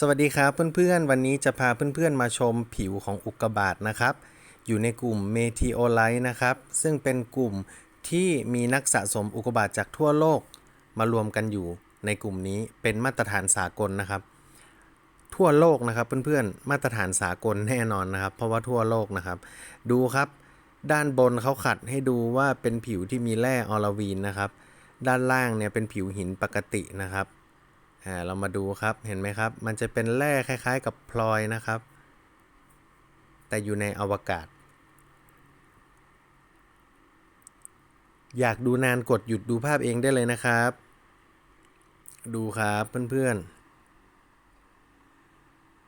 สวัสดีครับเพื่อนๆ วันนี้จะพาเพื่อนๆ มาชมผิวของอุกกาบาตนะครับ อยู่ในกลุ่ม Meteorite นะครับ ซึ่งเป็นกลุ่มที่มีนักสะสมอุกกาบาตจากทั่วโลก มารวมกันอยู่ในกลุ่มนี้เป็นมาตรฐานสากลนะครับ ทั่วโลกนะครับเพื่อนๆ มาตรฐานสากลแน่นอนนะครับ เพราะว่าทั่วโลกนะครับ ดูครับ ด้านบนเขาขัดให้ดูว่าเป็นผิวที่มีแร่ออลาวีนนะครับ ด้านล่างเนี่ยเป็นผิวหินปกตินะครับ อ่าเรามาดูครับเห็นไหมครับ มันจะเป็นแร่คล้ายๆ กับพลอยนะครับ แต่อยู่ในอวกาศ อยากดูนานกดหยุดดูภาพเองได้เลยนะครับ ดูครับเพื่อน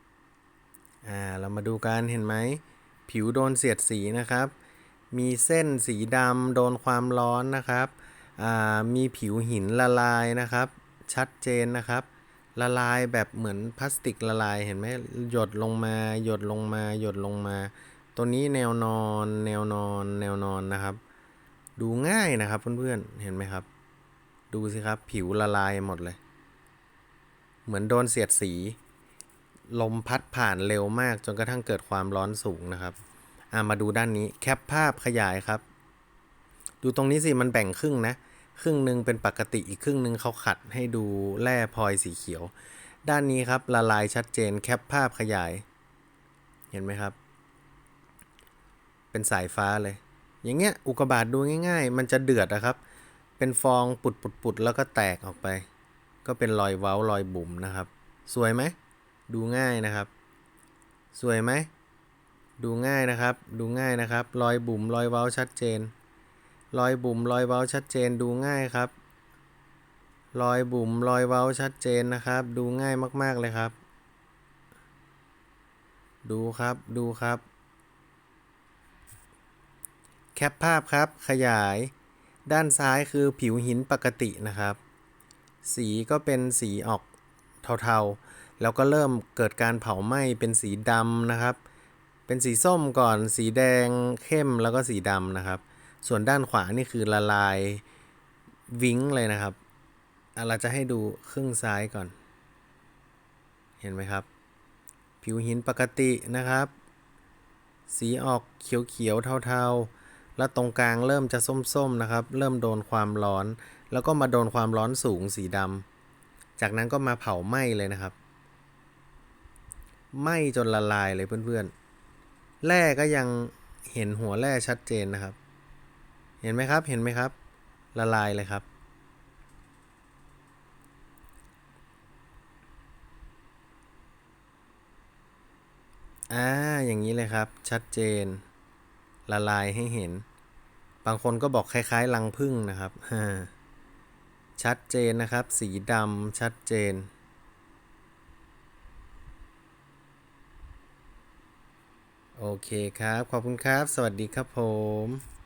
ๆอ่าเรามาดูกันเห็นไหม ผิวโดนเสียดสีนะครับ มีเส้นสีดำโดนความร้อนนะครับอ่ามีผิวหินละลายนะครับ ชัดเจนนะครับ ละลายแบบเหมือนพลาสติกละลายเห็นไหมหยดลงมา หยดลงมา หยดลงมา ตัวนี้แนวนอน แนวนอน แนวนอนนะครับ ดูง่ายนะครับเพื่อนๆเห็นไหมครับ ดูสิครับผิวละลายหมดเลย เหมือนโดนเสียดสี ลมพัดผ่านเร็วมากจนกระทั่งเกิดความร้อนสูงนะครับอ่ามาดูด้านนี้แคปภาพขยายครับ ดูตรงนี้สิมันแบ่งครึ่งนะ ครึ่งหนึ่งเป็นปกติอีกครึ่งหนึ่งเขาขัดให้ดูแร่พลอยสีเขียว ด้านนี้ครับละลายชัดเจนแคปภาพขยาย เห็นไหมครับ เป็นสายฟ้าเลย อย่างเงี้ยอุกบาตดูง่าย ๆ มันจะเดือดนะครับ เป็นฟองปุดปุดปุดๆๆแล้วก็แตกออกไป ก็เป็นรอยเว้ารอยบุ๋มนะครับ สวยไหมดูง่ายนะครับ สวยไหมดูง่ายนะครับ ดูง่ายนะครับ รอยบุ๋มรอยเว้าชัดเจน รอยบุ๋มรอยเว้าชัดเจนดูง่ายครับ รอยบุ๋มรอยเว้าชัดเจนนะครับ ดูง่ายมาก ๆ เลยครับ ดูครับดูครับ แคปภาพครับ ขยาย ด้านซ้ายคือผิวหินปกตินะครับ สีก็เป็นสีออกเทาๆ แล้วก็เริ่มเกิดการเผาไหม้เป็นสีดำนะครับ เป็นสีส้มก่อน สีแดงเข้มแล้วก็สีดำนะครับ ส่วนด้านขวานี่คือละลายวิ้งเลยนะครับเราจะให้ดูครึ่งซ้ายก่อน เห็นไหมครับ ผิวหินปกตินะครับ สีออกเขียวๆเทาๆ แล้วตรงกลางเริ่มจะส้มๆนะครับ เริ่มโดนความร้อน แล้วก็มาโดนความร้อนสูงสีดำจากนั้นก็มาเผาไหม้เลยนะครับไหม้จนละลายเลยเพื่อนๆแร่ก็ยังเห็นหัวแร่ชัดเจนนะครับ เห็นไหมครับ เห็นไหมครับ ละลายเลยครับ อ่า อย่างนี้เลยครับ ชัดเจน ละลายให้เห็น บางคนก็บอกคล้ายๆรังผึ้งนะครับ ชัดเจนนะครับ สีดำชัดเจนโอเคครับ ขอบคุณครับ สวัสดีครับผม